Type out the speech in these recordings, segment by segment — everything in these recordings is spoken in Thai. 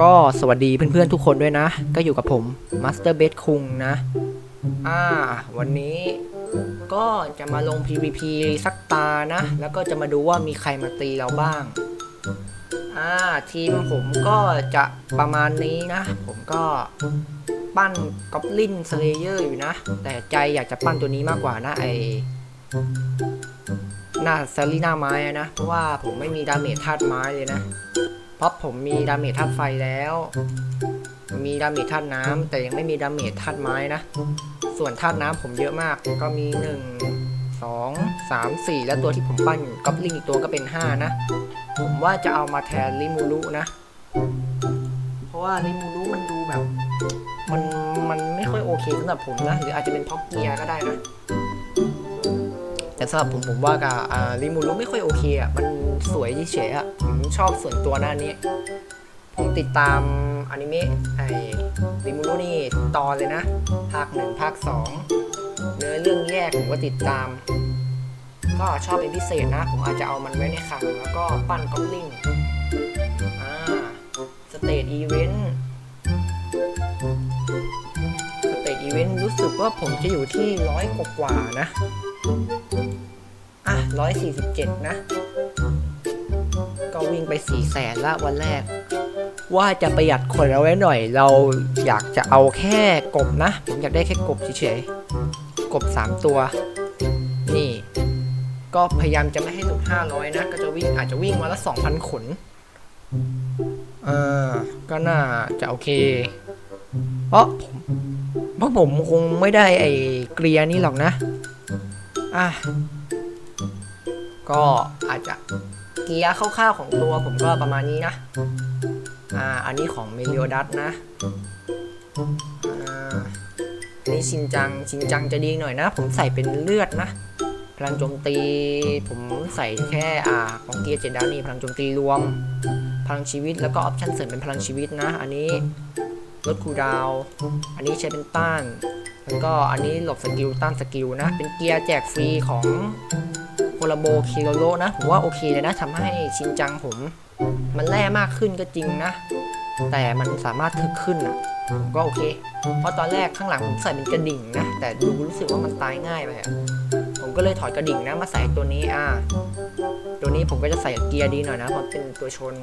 ก็สวัสดีเพื่อนๆทุกคนด้วยนะ ก็อยู่กับผม Master b e d คุงนะ อ่า วันนี้ก็จะมาลง PVP สักตานะ แล้วก็จะมาดูว่ามีใครมาตีเราบ้าง อ่า ทีมผมก็จะประมาณนี้นะ ผมก็ปั้นกอบลินสเลเยอร์อยู่นะ แต่ใจอยากจะปั้นตัวนี้มากกว่านะไอหน้าซารีหน้าไม้นะ เพราะว่าผมไม่มีดาเมจธาตุไม้เลยนะ เพราะผมมีดาเมจธาตุไฟแล้ว มีดาเมจธาตุน้ำแต่ยังไม่มีดาเมจธาตุไม้นะ ส่วนธาตุน้ำผมเยอะมาก ก็มี 1 2 3 4 แล้วตัวที่ผมปั้นก๊อบลิงอีกตัวก็เป็น 5 นะ ผมว่าจะเอามาแทนลิมูรุนะ เพราะว่าลิมูรุมันดูแบบ มันมันไม่ค่อยโอเคสำหรับผมนะ หรืออาจจะเป็นเพราะเกียร์ก็ได้นะ แต่สำหรับผมผมว่ากับอ่าลิมูรุไม่ค่อยโอเคอะมันสวยเฉยอะผมชอบส่วนตัวหน้านี้ ผมติดตามอนิเมะไอ้ลิมูรุนี่ตอนเลยนะ ภาคหนึ่งภาคสองเนื้อเรื่องแยกผมก็ติดตาม ก็ชอบเป็นพิเศษนะ ผมอาจจะเอามันไว้ในคังแล้วก็ปั้นก๊อบลิงอ่าสเตทอีเวนต์สเตทอีเวนต์รู้สึกว่าผมจะอยู่ที่ร้อยกว่านะ อะร้อยสี่สิบเจ็ดนะ ก็วิ่งไปสี่แสนละวันแรก ว่าจะประหยัดคนเอาไว้หน่อย เราอยากจะเอาแค่กบนะ ผมอยากได้แค่กบเฉยๆ กบ 3 ตัว นี่ ก็พยายามจะไม่ให้หลุด500 นะ ก็จะวิ่งอาจจะวิ่งมาละ 2,000 ขนเออก็น่าจะโอเค เพราะผมเพราะผมคงไม่ได้ไอ้เกลียนี้หรอกนะ อะ ก็อาจจะเกียร์คร่าวๆของตัวผมก็ประมาณนี้นะ อ่า อันนี้ของเมลิโอดัสนะ อ่าอันนี้ชินจัง ชินจังจะดีหน่อยนะ ผมใส่เป็นเลือดนะ พลังโจมตี ผมใส่แค่อ่าของเกียร์เจนดานี่พลังโจมตีรวม พลังชีวิตแล้วก็ออปชั่นเสริมเป็นพลังชีวิตนะ อันนี้ลดคูลดาว อันนี้ใช้เป็นต้าน แล้วก็อันนี้หลบสกิลต้านสกิลนะ เป็นเกียร์แจกฟรีของ โคลาโบคิโรโลนะผมว่าโอเคเลยนะทำให้ชินจังผม มันแร่มากขึ้นก็จริงนะ แต่มันสามารถถึกขึ้นอะก็โอเค เพราะตอนแรกข้างหลังผมใส่เป็นกระดิ่งนะ แต่ดูรู้สึกว่ามันตายง่ายไปอะผมก็เลยถอดกระดิ่งนะมาใส่ตัวนี้อ่าตัวนี้ผมก็จะใส่เกียร์ดีหน่อยนะเพราะเป็นตัวชน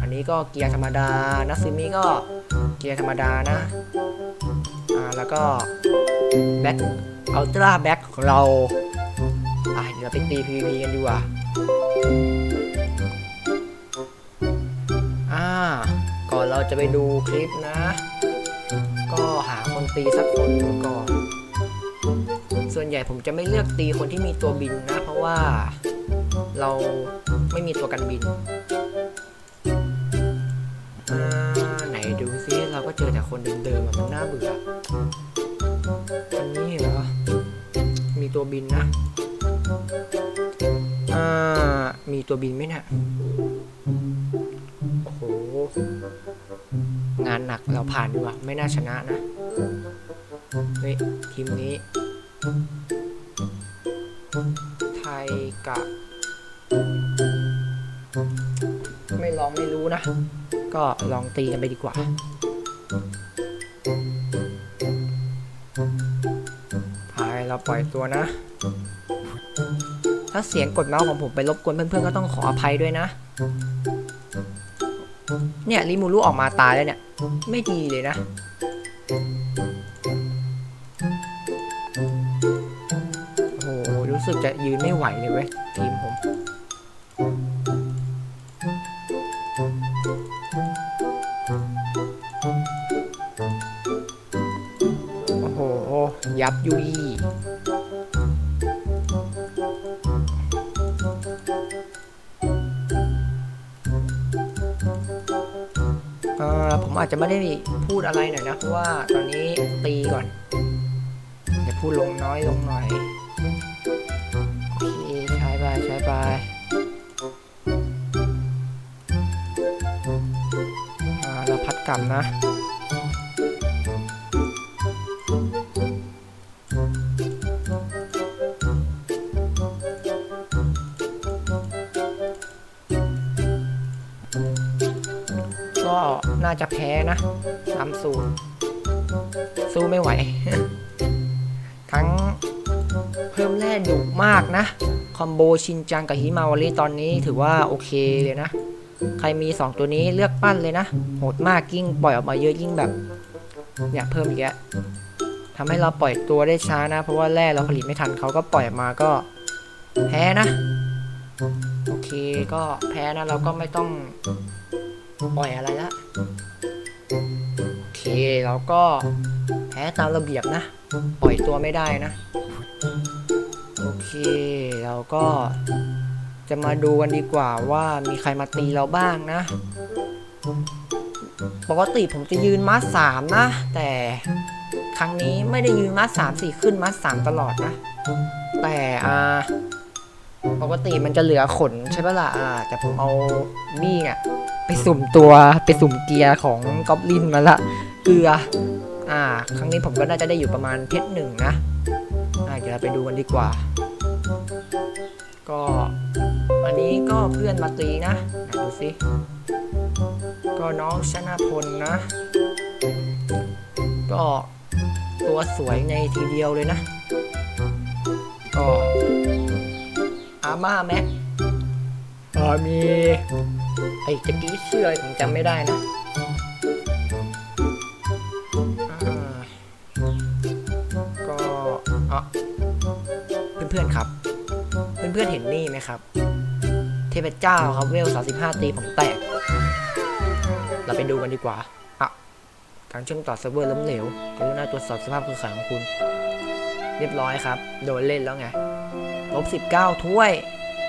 อันนี้ก็เกียร์ธรรมดานัซึมิก็เกียร์ธรรมดานะอ่าแล้วก็แบ็คอัลตร้าแบ็คของเรา เราไปตี PVP กันดีกว่า อ่า ก่อนเราจะไปดูคลิปนะ ก็หาคนตีสักคนหนึ่งก่อน ส่วนใหญ่ผมจะไม่เลือกตีคนที่มีตัวบินนะ เพราะว่าเราไม่มีตัวกันบินไหนดูซิเราก็เจอแต่คนเดิมๆมันน่าเบื่ออันนี้เหรอมีตัวบินนะ อ่า มีตัวบินไหมเนี่ยโอ้โห งานหนักเราผ่านดีกว่า ไม่น่าชนะนะ เฮ้ย ทีมนี้ ไทยกับ ไม่ลองไม่รู้นะ ก็ลองตีกันไปดีกว่าพายเราปล่อยตัวนะ ถ้าเสียงกดเมาส์ของผมไปรบกวนเพื่อนๆก็ต้องขออภัยด้วยนะ เนี่ยริมูรุออกมาตายแล้วเนี่ย ไม่ดีเลยนะ โอ้โหรู้สึกจะยืนไม่ไหวเลยเว้ยทีมผมโอ้โห ยับยุย ผมอาจจะไม่ได้พูดอะไรหน่อยนะ เพราะว่าตอนนี้ตีก่อนเดี๋ยวพูดลงน้อยลงหน่อยโอเคใช้ไปใช้ไปเราพัดกลับนะ จะแพ้นะสามศูสู้ไม่ไหว ทั้งเพิ่มแร่ดุมากนะ คอมโบชินจังกับฮิมาวารีตอนนี้ถือว่าโอเคเลยนะ ใครมี 2 ตัวนี้เลือกปั้นเลยนะ โหดมากยิ่งปล่อยออกมาเยอะยิ่งแบบ เนี่ยเพิ่มอีกแล้วทำให้เราปล่อยตัวได้ช้านะ เพราะว่าแร่เราผลิตไม่ทันเขาก็ปล่อยมาก็แพ้นะ โอเคก็แพ้นะเราก็ไม่ต้องปล่อยอะไรละ อเคเราก็แพ้ตามระเบียบนะ ปล่อยตัวไม่ได้นะ โอเคเราก็จะมาดูกันดีกว่าว่ามีใครมาตีเราบ้างนะ ปกติผมจะยืนมาสสามนะ แต่ครั้งนี้ไม่ได้ยืนมาสสามสี่ขึ้นมาสสามตลอดนะ แต่อ่าปกติมันจะเหลือขนใช่ปะล่ะอ่าแต่ผมเอาบี้เนี่ยไปสุ่มตัวไปสุ่มเกียร์ของกอบลินมาละ เกลือ อ่า ครั้งนี้ผมก็น่าจะได้อยู่ประมาณเพชรหนึ่งนะ อ่าเดี๋ยวเราไปดูกันดีกว่า ก็อันนี้ก็เพื่อนมาตีนะไหนดูสิก็น้องชนะพลนะ ก็ตัวสวยในทีเดียวเลยนะ ก็อาม่าแม็กก็มีไอ้ตะกี้ชื่ออะไรผมจำไม่ได้นะ เพื่อนๆเห็นนี่ไหมครับ เทพเจ้าครับเวล 35 ตีผมแตก เราไปดูกันดีกว่าอะการเชื่อมต่อเซิร์ฟเวอร์ล้มเหลวกรุณาตรวจสอบสภาพเครือข่ายของคุณ เรียบร้อยครับ โดนเล่นแล้วไงลบ19 ถ้วย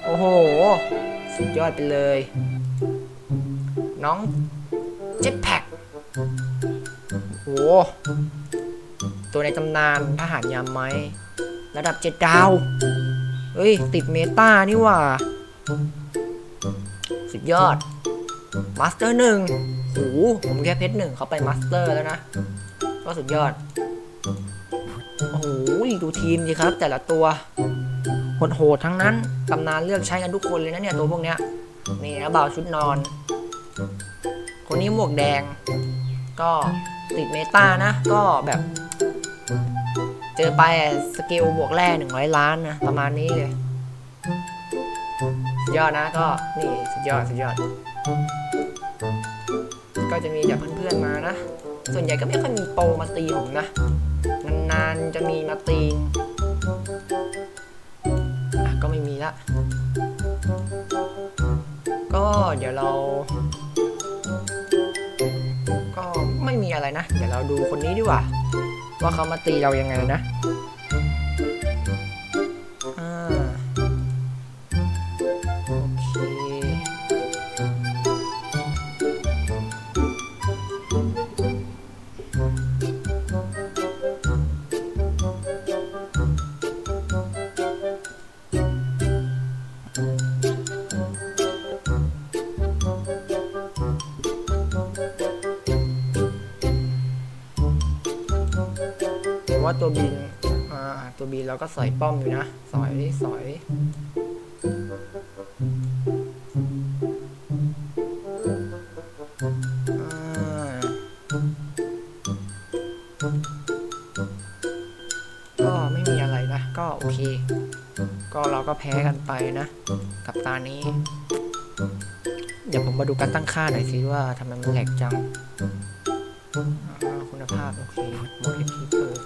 โอ้โห สุดยอดไปเลย น้องเจ็ตแพ็กโหตัวในตำนานทหารยามไม้ ระดับเจ็ดดาว เฮ้ย ติดเมตานี่ว่า สุดยอด มาสเตอร์หนึ่งโหผมแค่เพชรหนึ่งเขาไปมาสเตอร์แล้วนะ ก็สุดยอด โอ้โห ดูทีมสิครับ แต่ละตัวโหดๆทั้งนั้น ตำนานเลือกใช้กันทุกคนเลยนะเนี่ย ตัวพวกเนี้ย นี่นะบ่าวชุดนอน คนนี้หมวกแดง ก็ติดเมตานะ ก็แบบ เจอไปสกิลบวกแร่หนึ่งร้อยล้านนะ ประมาณนี้เลยสุดยอดนะก็นี่สุดยอดสุดยอด ก็จะมีจากเพื่อนๆมานะ ส่วนใหญ่ก็ไม่ค่อยมีโปรมาตีผมนะ นานๆจะมีมาตีก็ไม่มีละ ก็เดี๋ยวเรา ก็ไม่มีอะไรนะ เดี๋ยวเราดูคนนี้ดีกว่า ว่าเขามาตีเรายังไงนะ ว่าตัวบินอ่าตัวบินเราก็สอยป้อมอยู่นะ สอยสอยอ่ก็ไม่มีอะไรนะ ก็โอเค ก็เราก็แพ้กันไปนะ กับตานี้ เดี๋ยวผมมาดูการตั้งค่าหน่อยสิว่าทำไมมันแหลกจังอ่า คุณภาพ โอเคโมเดลพีเปอร์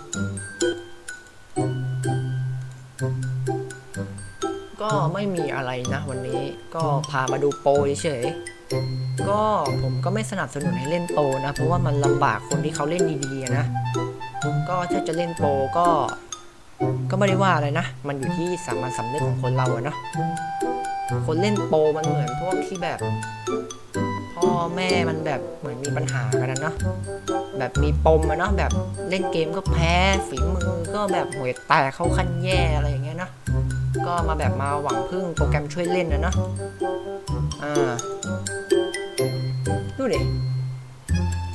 ก็ไม่มีอะไรนะวันนี้ก็พามาดูโปรเฉยๆก็ผมก็ไม่สนับสนุนให้เล่นโปรนะ เพราะว่ามันลำบากคนที่เขาเล่นดีๆนะ ก็ถ้าจะเล่นโปรก็ก็ไม่ได้ว่าอะไรนะ มันอยู่ที่สามัญสำนึกของคนเราอะเนาะ คนเล่นโปรมันเหมือนพวกที่แบบ พ่อแม่มันแบบเหมือนมีปัญหากันนะเนาะแบบมีปมอะเนาะแบบเล่นเกมก็แพ้ฝีมือก็แบบห่วยแตกเข้าขั้นแย่อะไรอย่างเงี้ยเนาะก็มาแบบมาหวังพึ่งโปรแกรมช่วยเล่นนะเนาะอ่าดูดิ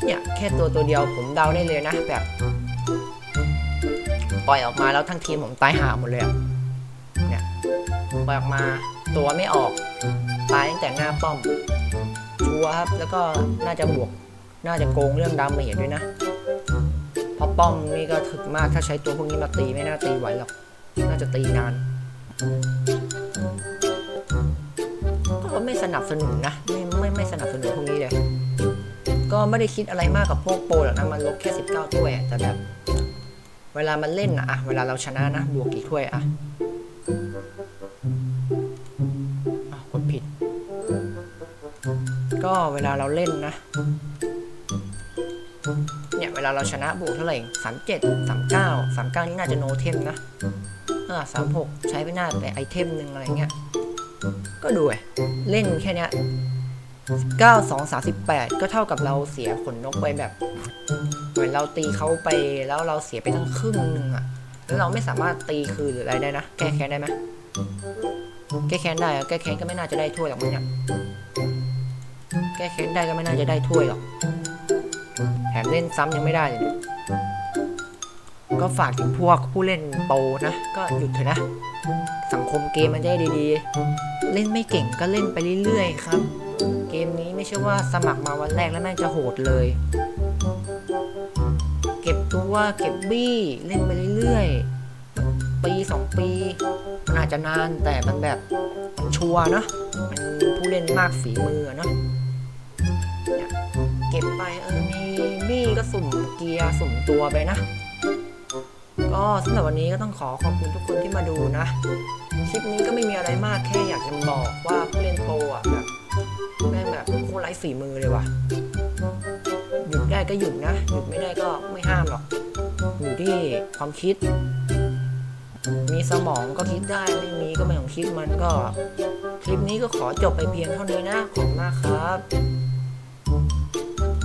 เนี่ยแค่ตัวตัวเดียวผมเดาได้เลยนะแบบ ปล่อยออกมาแล้วทั้งทีมผมตายหาหมดเลยเนี่ยปล่อยออกมาตัวไม่ออกตายตั้งแต่หน้าป้อม รัวครับ แล้วก็น่าจะบวก น่าจะโกงเรื่องดาเมจด้วยนะ เพราะป้อมนี่ก็ถึกมากถ้าใช้ตัวพวกนี้มาตีไม่น่าตีไหวหรอก น่าจะตีนาน ก็ไม่สนับสนุนนะ ไม่ไม่ไม่สนับสนุนพวกนี้เลย ก็ไม่ได้คิดอะไรมากกับพวกโปรหรอกนะมันลบแค่ 19ถ้วยแต่แบบ เวลามันเล่นนะอะเวลาเราชนะนะบวกกี่ถ้วยอะอะ ก็เวลาเราเล่นนะ เนี่ย เวลาเราชนะบวกเท่าไหร่สามเจ็ดสามเก้าสามเก้านี่น่าจะโนเทมนะอ่าสามหกใช้ไปหน้าไปไอเทมหนึ่งอะไรเงี้ย ก็ดูเว้ยเล่นแค่เนี้ยเก้าสองสามสิบแปดก็เท่ากับเราเสียขนนกไปแบบ เหมือนเราตีเขาไปแล้วเราเสียไปทั้งครึ่งหนึงอะแล้วเราไม่สามารถตีคืนหรืออะไรได้นะ แก้แค้นได้ไหมแก้แค้นได้แก้แค้นก็ไม่น่าจะได้ถ้วยหรอกมั้งเนี่ย แก้แค้นได้ก็ไม่น่าจะได้ถ้วยหรอก แถมเล่นซ้ำยังไม่ได้เลย ก็ฝากถึงพวกผู้เล่นโปนะ ก็หยุดเถอะนะ สังคมเกมมันได้ดีๆ เล่นไม่เก่งก็เล่นไปเรื่อยๆครับ เกมนี้ไม่ใช่ว่าสมัครมาวันแรกแล้วแม่งจะโหดเลย เก็บตัวเก็บบี้เล่นไปเรื่อยๆ ปีสองปีมันอาจจะนานแต่มันแบบมันชัวร์นะมันผู้เล่นมากฝีมือเนาะ ก็บไปเออมีบี้ก็สุ่มเกียร์สุ่มตัวไปนะ ก็สำหรับวันนี้ก็ต้องขอขอบคุณทุกคนที่มาดูนะ คลิปนี้ก็ไม่มีอะไรมากแค่อยากจะบอกว่าผู้เล่นโปรอะแบบแม่งแบบโคตรไร้ฝีมือเลยว่ะหยุดได้ก็หยุดนะ หยุดไม่ได้ก็ไม่ห้ามหรอก อยู่ที่ความคิด มีสมองก็คิดได้ไม่มีก็ไม่ต้องคิดมันก็ คลิปนี้ก็ขอจบไปเพียงเท่านี้นะขอบมากครับ